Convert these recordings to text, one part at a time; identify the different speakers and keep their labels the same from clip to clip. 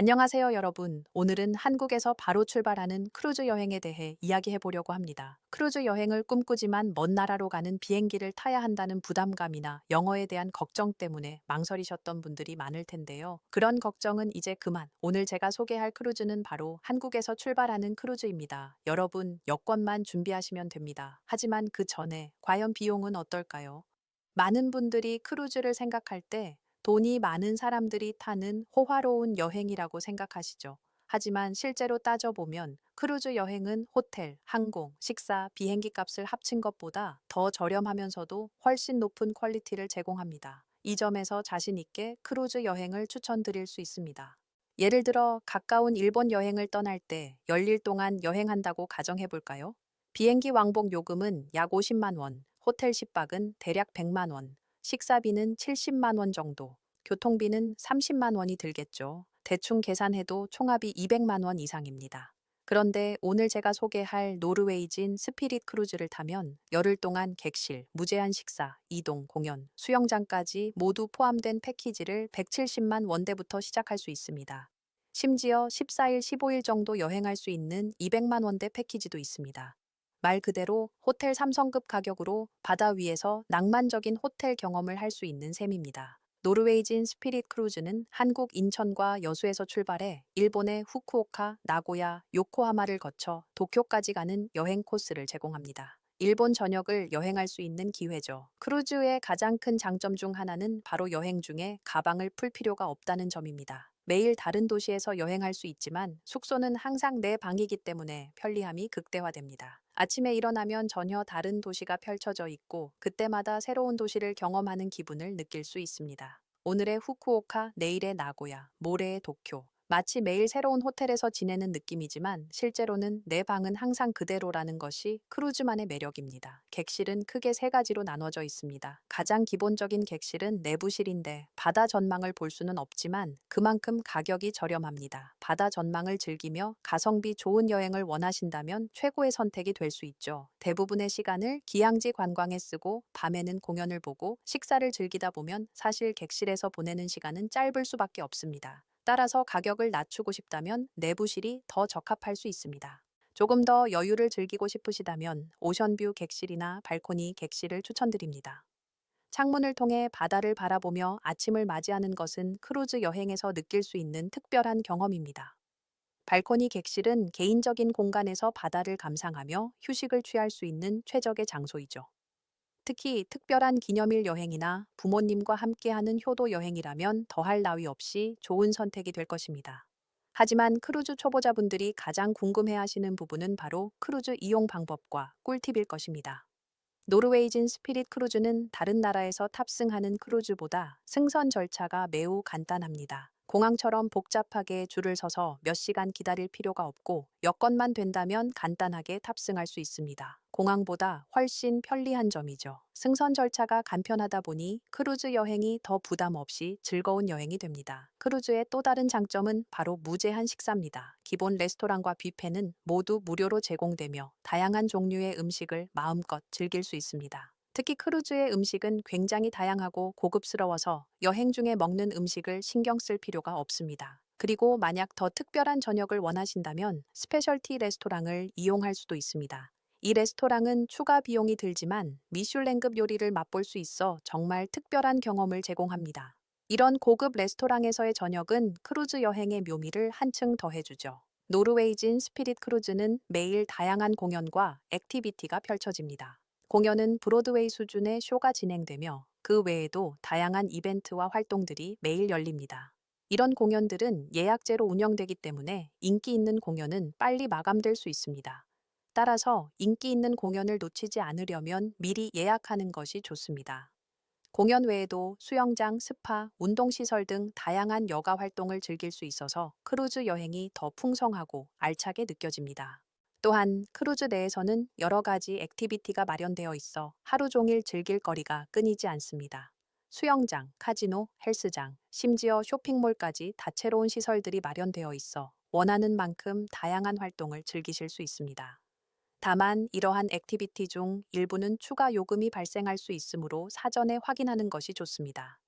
Speaker 1: 안녕하세요, 여러분. 오늘은 한국에서 바로 출발하는 크루즈 여행에 대해 이야기해 보려고 합니다. 크루즈 여행을 꿈꾸지만 먼 나라로 가는 비행기를 타야 한다는 부담감이나 영어에 대한 걱정 때문에 망설이셨던 분들이 많을 텐데요. 그런 걱정은 이제 그만. 오늘 제가 소개할 크루즈는 바로 한국에서 출발하는 크루즈입니다. 여러분, 여권만 준비하시면 됩니다. 하지만 그 전에 과연 비용은 어떨까요? 많은 분들이 크루즈를 생각할 때 돈이 많은 사람들이 타는 호화로운 여행이라고 생각하시죠. 하지만 실제로 따져보면 크루즈 여행은 호텔, 항공, 식사, 비행기 값을 합친 것보다 더 저렴하면서도 훨씬 높은 퀄리티를 제공합니다. 이 점에서 자신 있게 크루즈 여행을 추천드릴 수 있습니다. 예를 들어 가까운 일본 여행을 떠날 때 열일 동안 여행한다고 가정해 볼까요? 비행기 왕복 요금은 약 50만 원, 호텔 숙박은 대략 100만 원, 식사비는 70만 원 정도, 교통비는 30만 원이 들겠죠. 대충 계산해도 총합이 200만 원 이상입니다. 그런데 오늘 제가 소개할 노르웨이진 스피릿 크루즈를 타면 열흘 동안 객실, 무제한 식사, 이동, 공연, 수영장까지 모두 포함된 패키지를 170만 원대부터 시작할 수 있습니다. 심지어 14일, 15일 정도 여행할 수 있는 200만 원대 패키지도 있습니다. 말 그대로 호텔 3성급 가격으로 바다 위에서 낭만적인 호텔 경험을 할 수 있는 셈입니다. 노르웨이진 스피릿 크루즈는 한국 인천과 여수에서 출발해 일본의 후쿠오카, 나고야, 요코하마를 거쳐 도쿄까지 가는 여행 코스를 제공합니다. 일본 전역을 여행할 수 있는 기회죠. 크루즈의 가장 큰 장점 중 하나는 바로 여행 중에 가방을 풀 필요가 없다는 점입니다. 매일 다른 도시에서 여행할 수 있지만 숙소는 항상 내 방이기 때문에 편리함이 극대화됩니다. 아침에 일어나면 전혀 다른 도시가 펼쳐져 있고 그때마다 새로운 도시를 경험하는 기분을 느낄 수 있습니다. 오늘의 후쿠오카, 내일의 나고야, 모레의 도쿄, 마치 매일 새로운 호텔에서 지내는 느낌이지만 실제로는 내 방은 항상 그대로라는 것이 크루즈만의 매력입니다. 객실은 크게 세 가지로 나눠져 있습니다. 가장 기본적인 객실은 내부실인데 바다 전망을 볼 수는 없지만 그만큼 가격이 저렴합니다. 바다 전망을 즐기며 가성비 좋은 여행을 원하신다면 최고의 선택이 될 수 있죠. 대부분의 시간을 기양지 관광에 쓰고 밤에는 공연을 보고 식사를 즐기다 보면 사실 객실에서 보내는 시간은 짧을 수밖에 없습니다. 따라서 가격을 낮추고 싶다면 내부실이 더 적합할 수 있습니다. 조금 더 여유를 즐기고 싶으시다면 오션뷰 객실이나 발코니 객실을 추천드립니다. 창문을 통해 바다를 바라보며 아침을 맞이하는 것은 크루즈 여행에서 느낄 수 있는 특별한 경험입니다. 발코니 객실은 개인적인 공간에서 바다를 감상하며 휴식을 취할 수 있는 최적의 장소이죠. 특히 특별한 기념일 여행이나 부모님과 함께하는 효도 여행이라면 더할 나위 없이 좋은 선택이 될 것입니다. 하지만 크루즈 초보자분들이 가장 궁금해 하시는 부분은 바로 크루즈 이용 방법과 꿀팁일 것입니다. 노르웨이진 스피릿 크루즈는 다른 나라에서 탑승하는 크루즈보다 승선 절차가 매우 간단합니다. 공항처럼 복잡하게 줄을 서서 몇 시간 기다릴 필요가 없고 여건만 된다면 간단하게 탑승할 수 있습니다. 공항보다 훨씬 편리한 점이죠. 승선 절차가 간편하다 보니 크루즈 여행이 더 부담 없이 즐거운 여행이 됩니다. 크루즈의 또 다른 장점은 바로 무제한 식사입니다. 기본 레스토랑과 뷔페는 모두 무료로 제공되며 다양한 종류의 음식을 마음껏 즐길 수 있습니다. 특히 크루즈의 음식은 굉장히 다양하고 고급스러워서 여행 중에 먹는 음식을 신경 쓸 필요가 없습니다. 그리고 만약 더 특별한 저녁을 원하신다면 스페셜티 레스토랑을 이용할 수도 있습니다. 이 레스토랑은 추가 비용이 들지만 미슐랭급 요리를 맛볼 수 있어 정말 특별한 경험을 제공합니다. 이런 고급 레스토랑에서의 저녁은 크루즈 여행의 묘미를 한층 더해주죠. 노르웨이진 스피릿 크루즈는 매일 다양한 공연과 액티비티가 펼쳐집니다. 공연은 브로드웨이 수준의 쇼가 진행되며 그 외에도 다양한 이벤트와 활동들이 매일 열립니다. 이런 공연들은 예약제로 운영되기 때문에 인기 있는 공연은 빨리 마감될 수 있습니다. 따라서 인기 있는 공연을 놓치지 않으려면 미리 예약하는 것이 좋습니다. 공연 외에도 수영장, 스파, 운동시설 등 다양한 여가 활동을 즐길 수 있어서 크루즈 여행이 더 풍성하고 알차게 느껴집니다. 또한 크루즈 내에서는 여러 가지 액티비티가 마련되어 있어 하루 종일 즐길 거리가 끊이지 않습니다. 수영장, 카지노, 헬스장, 심지어 쇼핑몰까지 다채로운 시설들이 마련되어 있어 원하는 만큼 다양한 활동을 즐기실 수 있습니다. 다만 이러한 액티비티 중 일부는 추가 요금이 발생할 수 있으므로 사전에 확인하는 것이 좋습니다.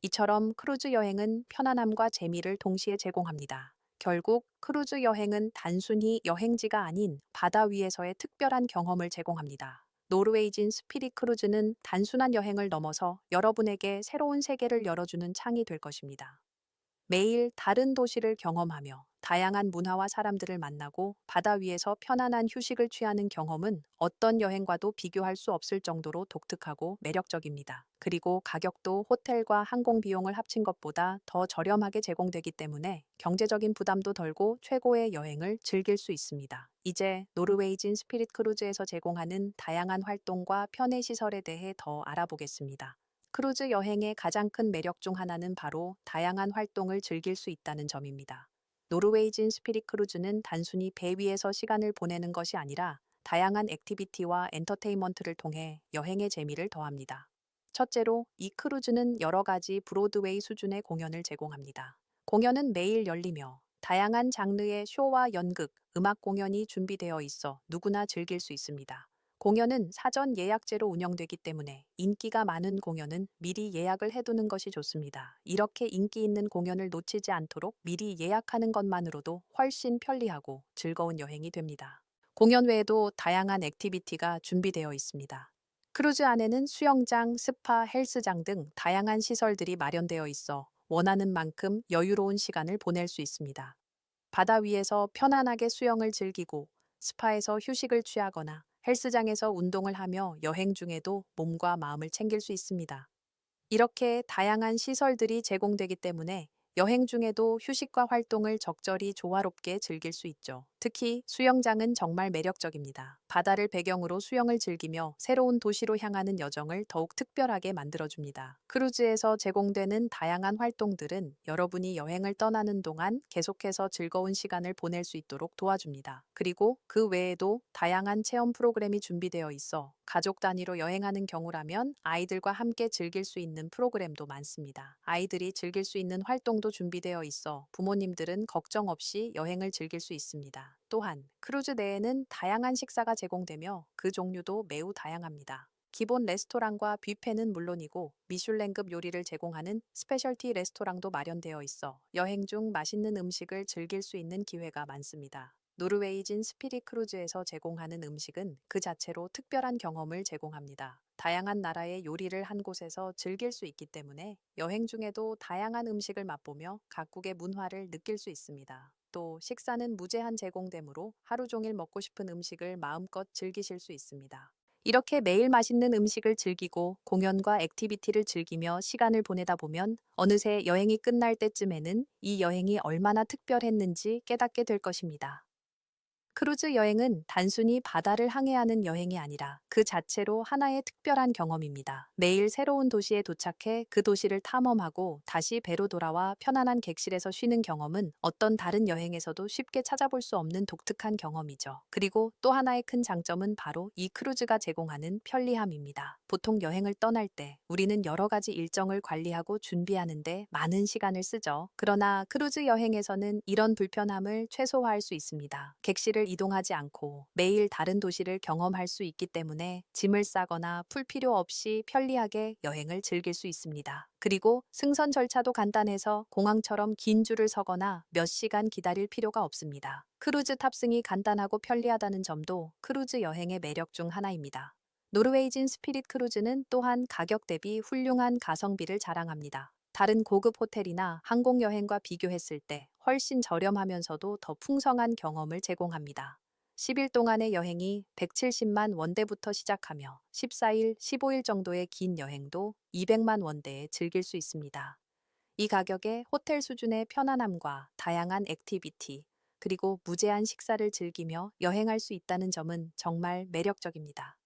Speaker 1: 이처럼 크루즈 여행은 편안함과 재미를 동시에 제공합니다. 결국 크루즈 여행은 단순히 여행지가 아닌 바다 위에서의 특별한 경험을 제공합니다. 노르웨이진 스피릿 크루즈는 단순한 여행을 넘어서 여러분에게 새로운 세계를 열어주는 창이 될 것입니다. 매일 다른 도시를 경험하며 다양한 문화와 사람들을 만나고 바다 위에서 편안한 휴식을 취하는 경험은 어떤 여행과도 비교할 수 없을 정도로 독특하고 매력적입니다. 그리고 가격도 호텔과 항공 비용을 합친 것보다 더 저렴하게 제공되기 때문에 경제적인 부담도 덜고 최고의 여행을 즐길 수 있습니다. 이제 노르웨이진 스피릿 크루즈에서 제공하는 다양한 활동과 편의 시설에 대해 더 알아보겠습니다. 크루즈 여행의 가장 큰 매력 중 하나는 바로 다양한 활동을 즐길 수 있다는 점입니다. 노르웨이진 스피릿 크루즈는 단순히 배 위에서 시간을 보내는 것이 아니라 다양한 액티비티와 엔터테인먼트를 통해 여행의 재미를 더합니다. 첫째로 이 크루즈는 여러 가지 브로드웨이 수준의 공연을 제공합니다. 공연은 매일 열리며 다양한 장르의 쇼와 연극, 음악 공연이 준비되어 있어 누구나 즐길 수 있습니다. 공연은 사전 예약제로 운영되기 때문에 인기가 많은 공연은 미리 예약을 해두는 것이 좋습니다. 이렇게 인기 있는 공연을 놓치지 않도록 미리 예약하는 것만으로도 훨씬 편리하고 즐거운 여행이 됩니다. 공연 외에도 다양한 액티비티가 준비되어 있습니다. 크루즈 안에는 수영장, 스파, 헬스장 등 다양한 시설들이 마련되어 있어 원하는 만큼 여유로운 시간을 보낼 수 있습니다. 바다 위에서 편안하게 수영을 즐기고 스파에서 휴식을 취하거나 헬스장에서 운동을 하며 여행 중에도 몸과 마음을 챙길 수 있습니다. 이렇게 다양한 시설들이 제공되기 때문에 여행 중에도 휴식과 활동을 적절히 조화롭게 즐길 수 있죠. 특히 수영장은 정말 매력적입니다. 바다를 배경으로 수영을 즐기며 새로운 도시로 향하는 여정을 더욱 특별하게 만들어줍니다. 크루즈에서 제공되는 다양한 활동들은 여러분이 여행을 떠나는 동안 계속해서 즐거운 시간을 보낼 수 있도록 도와줍니다. 그리고 그 외에도 다양한 체험 프로그램이 준비되어 있어 가족 단위로 여행하는 경우라면 아이들과 함께 즐길 수 있는 프로그램도 많습니다. 아이들이 즐길 수 있는 활동도 준비되어 있어 부모님들은 걱정 없이 여행을 즐길 수 있습니다. 또한 크루즈 내에는 다양한 식사가 제공되며 그 종류도 매우 다양합니다. 기본 레스토랑과 뷔페는 물론이고 미슐랭급 요리를 제공하는 스페셜티 레스토랑도 마련되어 있어 여행 중 맛있는 음식을 즐길 수 있는 기회가 많습니다. 노르웨이진 스피릿 크루즈에서 제공하는 음식은 그 자체로 특별한 경험을 제공합니다. 다양한 나라의 요리를 한 곳에서 즐길 수 있기 때문에 여행 중에도 다양한 음식을 맛보며 각국의 문화를 느낄 수 있습니다. 또 식사는 무제한 제공되므로 하루 종일 먹고 싶은 음식을 마음껏 즐기실 수 있습니다. 이렇게 매일 맛있는 음식을 즐기고 공연과 액티비티를 즐기며 시간을 보내다 보면 어느새 여행이 끝날 때쯤에는 이 여행이 얼마나 특별했는지 깨닫게 될 것입니다. 크루즈 여행은 단순히 바다를 항해하는 여행이 아니라 그 자체로 하나의 특별한 경험입니다. 매일 새로운 도시에 도착해 그 도시를 탐험하고 다시 배로 돌아와 편안한 객실에서 쉬는 경험은 어떤 다른 여행에서도 쉽게 찾아볼 수 없는 독특한 경험이죠. 그리고 또 하나의 큰 장점은 바로 이 크루즈가 제공하는 편리함입니다. 보통 여행을 떠날 때 우리는 여러 가지 일정을 관리하고 준비하는데 많은 시간을 쓰죠. 그러나 크루즈 여행에서는 이런 불편함을 최소화할 수 있습니다. 객실을 이동하지 않고 매일 다른 도시를 경험할 수 있기 때문에 짐을 싸거나 풀 필요 없이 편리하게 여행을 즐길 수 있습니다. 그리고 승선 절차도 간단해서 공항처럼 긴 줄을 서거나 몇 시간 기다릴 필요가 없습니다. 크루즈 탑승이 간단하고 편리하다는 점도 크루즈 여행의 매력 중 하나입니다. 노르웨이진 스피릿 크루즈는 또한 가격 대비 훌륭한 가성비를 자랑합니다. 다른 고급 호텔이나 항공 여행과 비교했을 때 훨씬 저렴하면서도 더 풍성한 경험을 제공합니다. 10일 동안의 여행이 170만 원대부터 시작하며 14일, 15일 정도의 긴 여행도 200만 원대에 즐길 수 있습니다. 이 가격에 호텔 수준의 편안함과 다양한 액티비티, 그리고 무제한 식사를 즐기며 여행할 수 있다는 점은 정말 매력적입니다.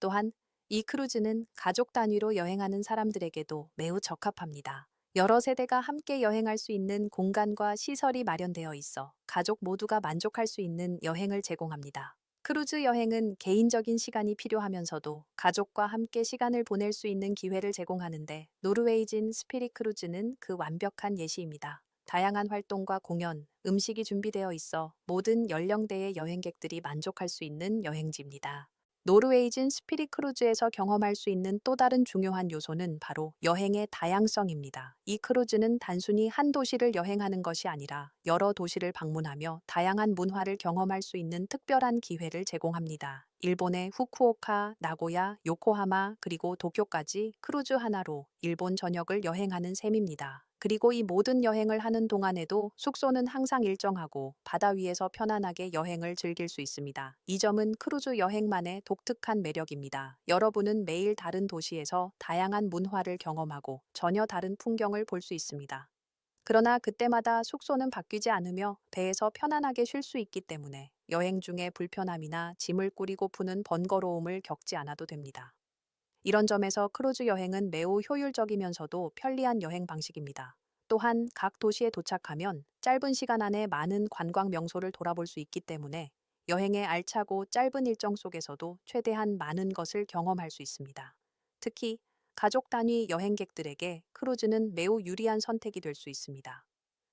Speaker 1: 또한 이 크루즈는 가족 단위로 여행하는 사람들에게도 매우 적합합니다. 여러 세대가 함께 여행할 수 있는 공간과 시설이 마련되어 있어 가족 모두가 만족할 수 있는 여행을 제공합니다. 크루즈 여행은 개인적인 시간이 필요하면서도 가족과 함께 시간을 보낼 수 있는 기회를 제공하는데 노르웨이진 스피릿 크루즈는 그 완벽한 예시입니다. 다양한 활동과 공연, 음식이 준비되어 있어 모든 연령대의 여행객들이 만족할 수 있는 여행지입니다. 노르웨이진 스피릿 크루즈에서 경험할 수 있는 또 다른 중요한 요소는 바로 여행의 다양성입니다. 이 크루즈는 단순히 한 도시를 여행하는 것이 아니라 여러 도시를 방문하며 다양한 문화를 경험할 수 있는 특별한 기회를 제공합니다. 일본의 후쿠오카, 나고야, 요코하마, 그리고 도쿄까지 크루즈 하나로 일본 전역을 여행하는 셈입니다. 그리고 이 모든 여행을 하는 동안에도 숙소는 항상 일정하고 바다 위에서 편안하게 여행을 즐길 수 있습니다. 이 점은 크루즈 여행만의 독특한 매력입니다. 여러분은 매일 다른 도시에서 다양한 문화를 경험하고 전혀 다른 풍경을 볼 수 있습니다. 그러나 그때마다 숙소는 바뀌지 않으며 배에서 편안하게 쉴 수 있기 때문에 여행 중에 불편함이나 짐을 꾸리고 푸는 번거로움을 겪지 않아도 됩니다. 이런 점에서 크루즈 여행은 매우 효율적이면서도 편리한 여행 방식입니다. 또한 각 도시에 도착하면 짧은 시간 안에 많은 관광 명소를 돌아볼 수 있기 때문에 여행의 알차고 짧은 일정 속에서도 최대한 많은 것을 경험할 수 있습니다. 특히 가족 단위 여행객들에게 크루즈는 매우 유리한 선택이 될 수 있습니다.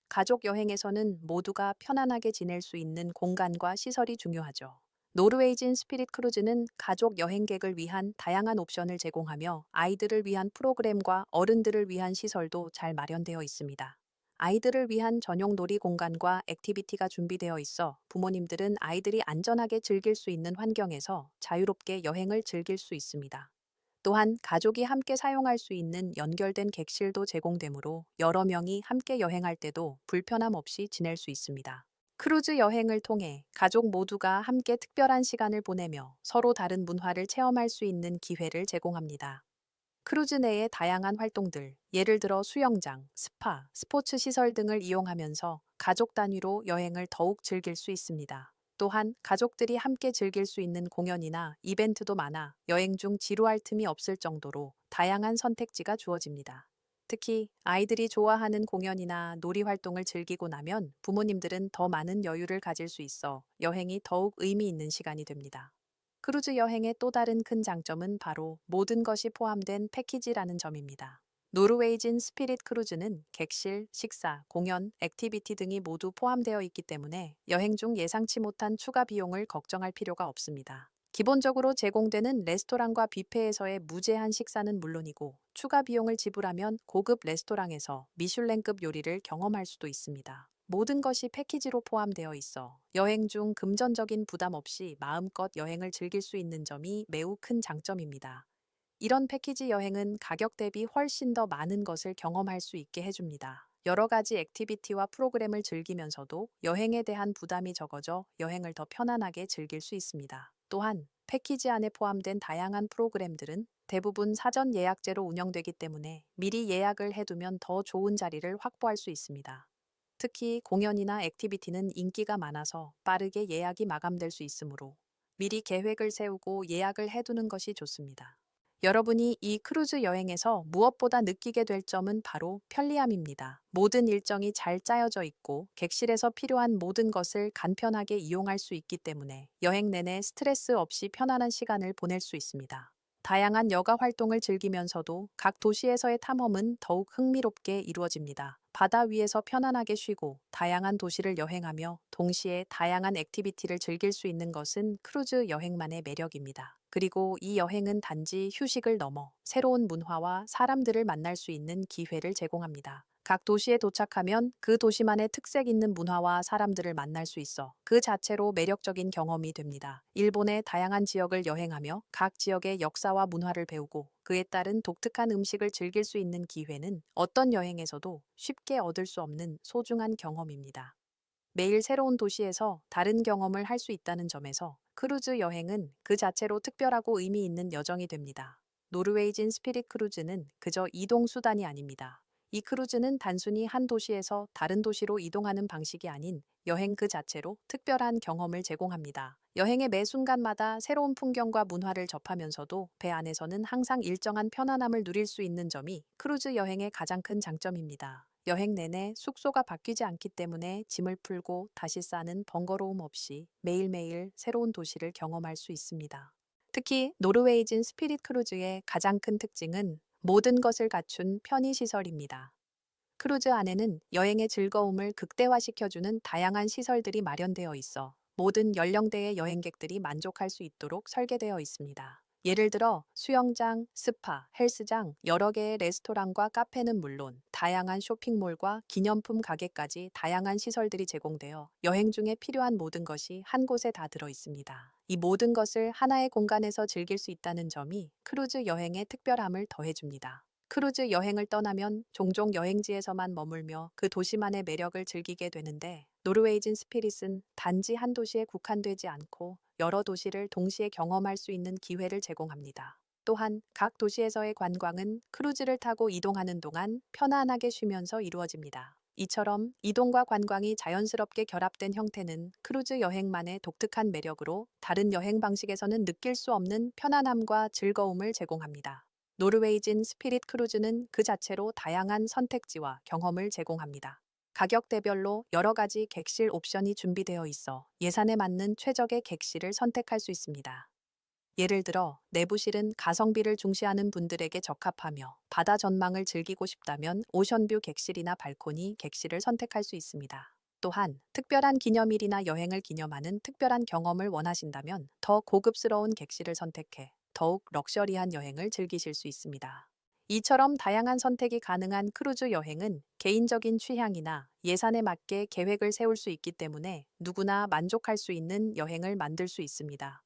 Speaker 1: 가족 여행에서는 모두가 편안하게 지낼 수 있는 공간과 시설이 중요하죠. 노르웨이진 스피릿 크루즈는 가족 여행객을 위한 다양한 옵션을 제공하며 아이들을 위한 프로그램과 어른들을 위한 시설도 잘 마련되어 있습니다. 아이들을 위한 전용 놀이 공간과 액티비티가 준비되어 있어 부모님들은 아이들이 안전하게 즐길 수 있는 환경에서 자유롭게 여행을 즐길 수 있습니다. 또한 가족이 함께 사용할 수 있는 연결된 객실도 제공되므로 여러 명이 함께 여행할 때도 불편함 없이 지낼 수 있습니다. 크루즈 여행을 통해 가족 모두가 함께 특별한 시간을 보내며 서로 다른 문화를 체험할 수 있는 기회를 제공합니다. 크루즈 내의 다양한 활동들, 예를 들어 수영장, 스파, 스포츠 시설 등을 이용하면서 가족 단위로 여행을 더욱 즐길 수 있습니다. 또한 가족들이 함께 즐길 수 있는 공연이나 이벤트도 많아 여행 중 지루할 틈이 없을 정도로 다양한 선택지가 주어집니다. 특히 아이들이 좋아하는 공연이나 놀이 활동을 즐기고 나면 부모님들은 더 많은 여유를 가질 수 있어 여행이 더욱 의미 있는 시간이 됩니다. 크루즈 여행의 또 다른 큰 장점은 바로 모든 것이 포함된 패키지라는 점입니다. 노르웨이진 스피릿 크루즈는 객실, 식사, 공연, 액티비티 등이 모두 포함되어 있기 때문에 여행 중 예상치 못한 추가 비용을 걱정할 필요가 없습니다. 기본적으로 제공되는 레스토랑과 뷔페에서의 무제한 식사는 물론이고 추가 비용을 지불하면 고급 레스토랑에서 미슐랭급 요리를 경험할 수도 있습니다. 모든 것이 패키지로 포함되어 있어 여행 중 금전적인 부담 없이 마음껏 여행을 즐길 수 있는 점이 매우 큰 장점입니다. 이런 패키지 여행은 가격 대비 훨씬 더 많은 것을 경험할 수 있게 해줍니다. 여러 가지 액티비티와 프로그램을 즐기면서도 여행에 대한 부담이 적어져 여행을 더 편안하게 즐길 수 있습니다. 또한 패키지 안에 포함된 다양한 프로그램들은 대부분 사전 예약제로 운영되기 때문에 미리 예약을 해두면 더 좋은 자리를 확보할 수 있습니다. 특히 공연이나 액티비티는 인기가 많아서 빠르게 예약이 마감될 수 있으므로 미리 계획을 세우고 예약을 해두는 것이 좋습니다. 여러분이 이 크루즈 여행에서 무엇보다 느끼게 될 점은 바로 편리함입니다. 모든 일정이 잘 짜여져 있고 객실에서 필요한 모든 것을 간편하게 이용할 수 있기 때문에 여행 내내 스트레스 없이 편안한 시간을 보낼 수 있습니다. 다양한 여가 활동을 즐기면서도 각 도시에서의 탐험은 더욱 흥미롭게 이루어집니다. 바다 위에서 편안하게 쉬고 다양한 도시를 여행하며 동시에 다양한 액티비티를 즐길 수 있는 것은 크루즈 여행만의 매력입니다. 그리고 이 여행은 단지 휴식을 넘어 새로운 문화와 사람들을 만날 수 있는 기회를 제공합니다. 각 도시에 도착하면 그 도시만의 특색 있는 문화와 사람들을 만날 수 있어 그 자체로 매력적인 경험이 됩니다. 일본의 다양한 지역을 여행하며 각 지역의 역사와 문화를 배우고 그에 따른 독특한 음식을 즐길 수 있는 기회는 어떤 여행에서도 쉽게 얻을 수 없는 소중한 경험입니다. 매일 새로운 도시에서 다른 경험을 할 수 있다는 점에서 크루즈 여행은 그 자체로 특별하고 의미 있는 여정이 됩니다. 노르웨이진 스피릿 크루즈는 그저 이동 수단이 아닙니다. 이 크루즈는 단순히 한 도시에서 다른 도시로 이동하는 방식이 아닌 여행 그 자체로 특별한 경험을 제공합니다. 여행의 매 순간마다 새로운 풍경과 문화를 접하면서도 배 안에서는 항상 일정한 편안함을 누릴 수 있는 점이 크루즈 여행의 가장 큰 장점입니다. 여행 내내 숙소가 바뀌지 않기 때문에 짐을 풀고 다시 싸는 번거로움 없이 매일매일 새로운 도시를 경험할 수 있습니다. 특히 노르웨이진 스피릿 크루즈의 가장 큰 특징은 모든 것을 갖춘 편의시설입니다. 크루즈 안에는 여행의 즐거움을 극대화시켜주는 다양한 시설들이 마련되어 있어 모든 연령대의 여행객들이 만족할 수 있도록 설계되어 있습니다. 예를 들어 수영장, 스파, 헬스장, 여러 개의 레스토랑과 카페는 물론 다양한 쇼핑몰과 기념품 가게까지 다양한 시설들이 제공되어 여행 중에 필요한 모든 것이 한 곳에 다 들어 있습니다. 이 모든 것을 하나의 공간에서 즐길 수 있다는 점이 크루즈 여행의 특별함을 더해줍니다. 크루즈 여행을 떠나면 종종 여행지에서만 머물며 그 도시만의 매력을 즐기게 되는데 노르웨이진 스피릿은 단지 한 도시에 국한되지 않고 여러 도시를 동시에 경험할 수 있는 기회를 제공합니다. 또한 각 도시에서의 관광은 크루즈를 타고 이동하는 동안 편안하게 쉬면서 이루어집니다. 이처럼 이동과 관광이 자연스럽게 결합된 형태는 크루즈 여행만의 독특한 매력으로 다른 여행 방식에서는 느낄 수 없는 편안함과 즐거움을 제공합니다. 노르웨이진 스피릿 크루즈는 그 자체로 다양한 선택지와 경험을 제공합니다. 가격대별로 여러 가지 객실 옵션이 준비되어 있어 예산에 맞는 최적의 객실을 선택할 수 있습니다. 예를 들어 내부실은 가성비를 중시하는 분들에게 적합하며 바다 전망을 즐기고 싶다면 오션뷰 객실이나 발코니 객실을 선택할 수 있습니다. 또한 특별한 기념일이나 여행을 기념하는 특별한 경험을 원하신다면 더 고급스러운 객실을 선택해 더욱 럭셔리한 여행을 즐기실 수 있습니다. 이처럼 다양한 선택이 가능한 크루즈 여행은 개인적인 취향이나 예산에 맞게 계획을 세울 수 있기 때문에 누구나 만족할 수 있는 여행을 만들 수 있습니다.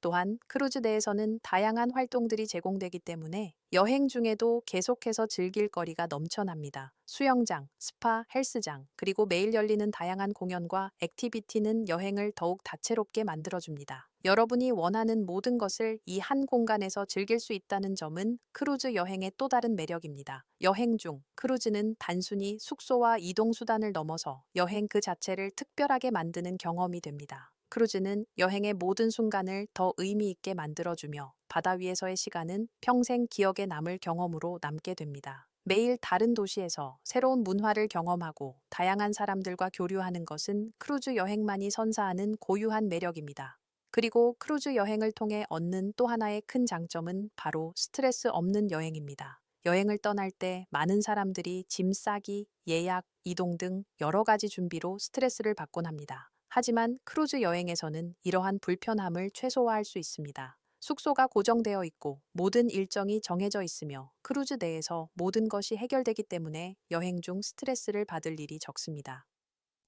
Speaker 1: 또한 크루즈 내에서는 다양한 활동들이 제공되기 때문에 여행 중에도 계속해서 즐길 거리가 넘쳐납니다. 수영장, 스파, 헬스장, 그리고 매일 열리는 다양한 공연과 액티비티는 여행을 더욱 다채롭게 만들어줍니다. 여러분이 원하는 모든 것을 이 한 공간에서 즐길 수 있다는 점은 크루즈 여행의 또 다른 매력입니다. 여행 중 크루즈는 단순히 숙소와 이동 수단을 넘어서 여행 그 자체를 특별하게 만드는 경험이 됩니다. 크루즈는 여행의 모든 순간을 더 의미 있게 만들어주며 바다 위에서의 시간은 평생 기억에 남을 경험으로 남게 됩니다. 매일 다른 도시에서 새로운 문화를 경험하고 다양한 사람들과 교류하는 것은 크루즈 여행만이 선사하는 고유한 매력입니다. 그리고 크루즈 여행을 통해 얻는 또 하나의 큰 장점은 바로 스트레스 없는 여행입니다. 여행을 떠날 때 많은 사람들이 짐 싸기, 예약, 이동 등 여러 가지 준비로 스트레스를 받곤 합니다. 하지만 크루즈 여행에서는 이러한 불편함을 최소화할 수 있습니다. 숙소가 고정되어 있고 모든 일정이 정해져 있으며 크루즈 내에서 모든 것이 해결되기 때문에 여행 중 스트레스를 받을 일이 적습니다.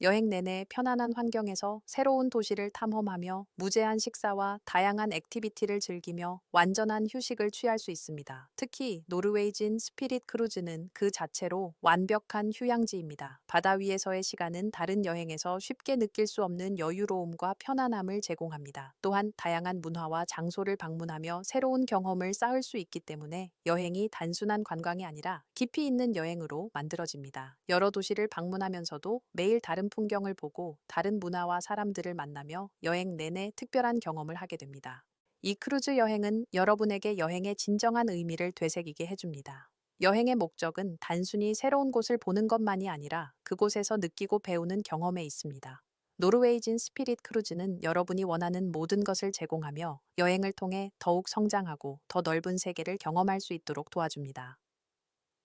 Speaker 1: 여행 내내 편안한 환경에서 새로운 도시를 탐험하며 무제한 식사와 다양한 액티비티를 즐기며 완전한 휴식을 취할 수 있습니다. 특히 노르웨이진 스피릿 크루즈는 그 자체로 완벽한 휴양지입니다. 바다 위에서의 시간은 다른 여행에서 쉽게 느낄 수 없는 여유로움과 편안함을 제공합니다. 또한 다양한 문화와 장소를 방문하며 새로운 경험을 쌓을 수 있기 때문에 여행이 단순한 관광이 아니라 깊이 있는 여행으로 만들어집니다. 여러 도시를 방문하면서도 매일 다른 풍경을 보고 다른 문화와 사람들을 만나며 여행 내내 특별한 경험을 하게 됩니다. 이 크루즈 여행은 여러분에게 여행의 진정한 의미를 되새기게 해줍니다. 여행의 목적은 단순히 새로운 곳을 보는 것만이 아니라 그곳에서 느끼고 배우는 경험에 있습니다. 노르웨이진 스피릿 크루즈는 여러분이 원하는 모든 것을 제공하며 여행을 통해 더욱 성장하고 더 넓은 세계를 경험할 수 있도록 도와줍니다.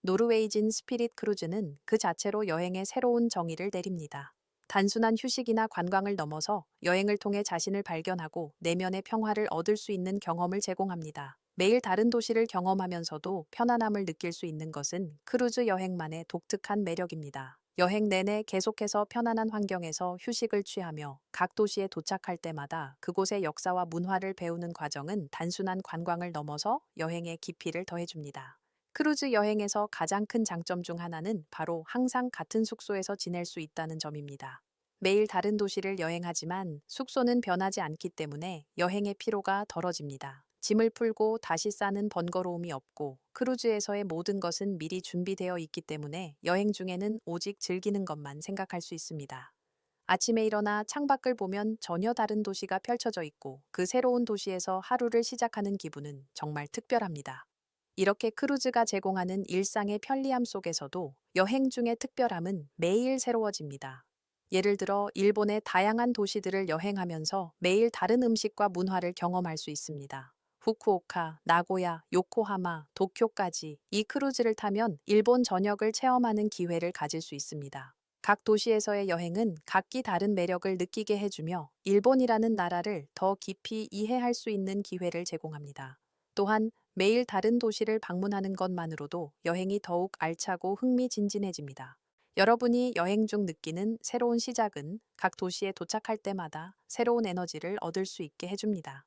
Speaker 1: 노르웨이진 스피릿 크루즈는 그 자체로 여행의 새로운 정의를 내립니다. 단순한 휴식이나 관광을 넘어서 여행을 통해 자신을 발견하고 내면의 평화를 얻을 수 있는 경험을 제공합니다. 매일 다른 도시를 경험하면서도 편안함을 느낄 수 있는 것은 크루즈 여행만의 독특한 매력입니다. 여행 내내 계속해서 편안한 환경에서 휴식을 취하며 각 도시에 도착할 때마다 그곳의 역사와 문화를 배우는 과정은 단순한 관광을 넘어서 여행의 깊이를 더해줍니다. 크루즈 여행에서 가장 큰 장점 중 하나는 바로 항상 같은 숙소에서 지낼 수 있다는 점입니다. 매일 다른 도시를 여행하지만 숙소는 변하지 않기 때문에 여행의 피로가 덜어집니다. 짐을 풀고 다시 싸는 번거로움이 없고 크루즈에서의 모든 것은 미리 준비되어 있기 때문에 여행 중에는 오직 즐기는 것만 생각할 수 있습니다. 아침에 일어나 창밖을 보면 전혀 다른 도시가 펼쳐져 있고 그 새로운 도시에서 하루를 시작하는 기분은 정말 특별합니다. 이렇게 크루즈가 제공하는 일상의 편리함 속에서도 여행 중의 특별함은 매일 새로워집니다. 예를 들어 일본의 다양한 도시들을 여행하면서 매일 다른 음식과 문화를 경험할 수 있습니다. 후쿠오카, 나고야, 요코하마, 도쿄까지 이 크루즈를 타면 일본 전역을 체험하는 기회를 가질 수 있습니다. 각 도시에서의 여행은 각기 다른 매력을 느끼게 해주며 일본이라는 나라를 더 깊이 이해할 수 있는 기회를 제공합니다. 또한 매일 다른 도시를 방문하는 것만으로도 여행이 더욱 알차고 흥미진진해집니다. 여러분이 여행 중 느끼는 새로운 시작은 각 도시에 도착할 때마다 새로운 에너지를 얻을 수 있게 해줍니다.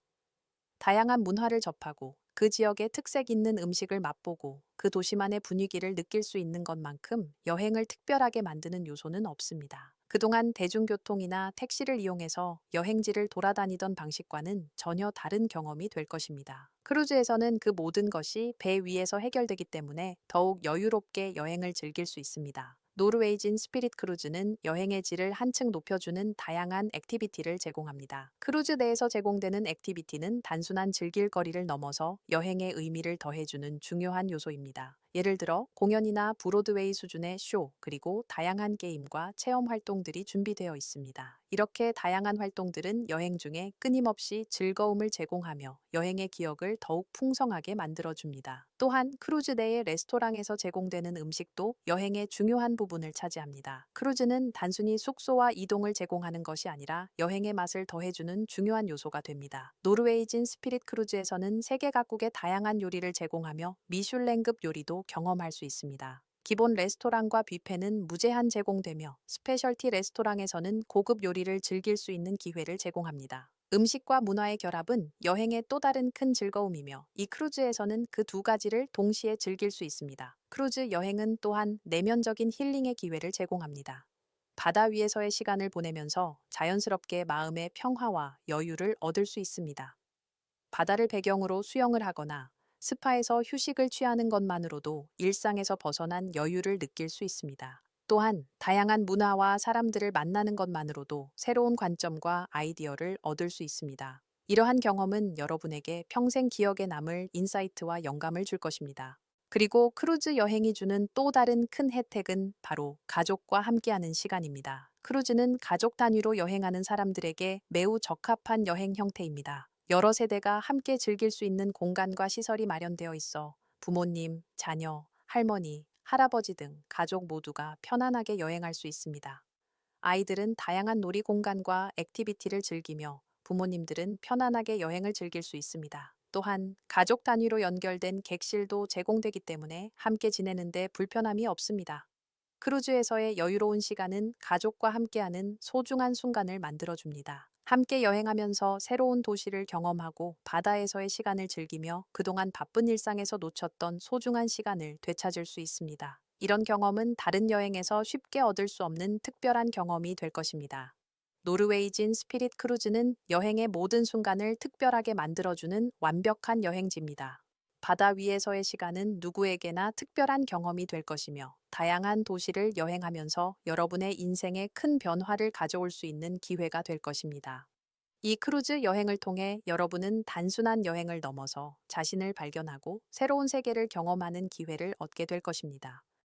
Speaker 1: 다양한 문화를 접하고 그 지역의 특색 있는 음식을 맛보고 그 도시만의 분위기를 느낄 수 있는 것만큼 여행을 특별하게 만드는 요소는 없습니다. 그동안 대중교통이나 택시를 이용해서 여행지를 돌아다니던 방식과는 전혀 다른 경험이 될 것입니다. 크루즈에서는 그 모든 것이 배 위에서 해결되기 때문에 더욱 여유롭게 여행을 즐길 수 있습니다. 노르웨이진 스피릿 크루즈는 여행의 질을 한층 높여주는 다양한 액티비티를 제공합니다. 크루즈 내에서 제공되는 액티비티는 단순한 즐길 거리를 넘어서 여행의 의미를 더해주는 중요한 요소입니다. 예를 들어 공연이나 브로드웨이 수준의 쇼, 그리고 다양한 게임과 체험 활동들이 준비되어 있습니다. 이렇게 다양한 활동들은 여행 중에 끊임없이 즐거움을 제공하며 여행의 기억을 더욱 풍성하게 만들어줍니다. 또한 크루즈 내의 레스토랑에서 제공되는 음식도 여행의 중요한 부분을 차지합니다. 크루즈는 단순히 숙소와 이동을 제공하는 것이 아니라 여행의 맛을 더해주는 중요한 요소가 됩니다. 노르웨이진 스피릿 크루즈에서는 세계 각국의 다양한 요리를 제공하며 미슐랭급 요리도 경험할 수 있습니다. 기본 레스토랑과 뷔페는 무제한 제공되며 스페셜티 레스토랑에서는 고급 요리를 즐길 수 있는 기회를 제공합니다. 음식과 문화의 결합은 여행의 또 다른 큰 즐거움이며 이 크루즈에서는 그 두 가지를 동시에 즐길 수 있습니다. 크루즈 여행은 또한 내면적인 힐링의 기회를 제공합니다. 바다 위에서의 시간을 보내면서 자연스럽게 마음의 평화와 여유를 얻을 수 있습니다. 바다를 배경으로 수영을 하거나 스파에서 휴식을 취하는 것만으로도 일상에서 벗어난 여유를 느낄 수 있습니다. 또한 다양한 문화와 사람들을 만나는 것만으로도 새로운 관점과 아이디어를 얻을 수 있습니다. 이러한 경험은 여러분에게 평생 기억에 남을 인사이트와 영감을 줄 것입니다. 그리고 크루즈 여행이 주는 또 다른 큰 혜택은 바로 가족과 함께하는 시간입니다. 크루즈는 가족 단위로 여행하는 사람들에게 매우 적합한 여행 형태입니다. 여러 세대가 함께 즐길 수 있는 공간과 시설이 마련되어 있어 부모님, 자녀, 할머니, 할아버지 등 가족 모두가 편안하게 여행할 수 있습니다. 아이들은 다양한 놀이 공간과 액티비티를 즐기며 부모님들은 편안하게 여행을 즐길 수 있습니다. 또한 가족 단위로 연결된 객실도 제공되기 때문에 함께 지내는데 불편함이 없습니다. 크루즈에서의 여유로운 시간은 가족과 함께하는 소중한 순간을 만들어줍니다. 함께 여행하면서 새로운 도시를 경험하고 바다에서의 시간을 즐기며 그동안 바쁜 일상에서 놓쳤던 소중한 시간을 되찾을 수 있습니다. 이런 경험은 다른 여행에서 쉽게 얻을 수 없는 특별한 경험이 될 것입니다. 노르웨이진 스피릿 크루즈는 여행의 모든 순간을 특별하게 만들어주는 완벽한 여행지입니다. 바다 위에서의 시간은 누구에게나 특별한 경험이 될 것이며 다양한 도시를 여행하면서 여러분의 인생에 큰 변화를 가져올 수 있는 기회가 될 것입니다. 이 크루즈 여행을 통해 여러분은 단순한 여행을 넘어서 자신을 발견하고 새로운 세계를 경험하는 기회를 얻게 될 것입니다.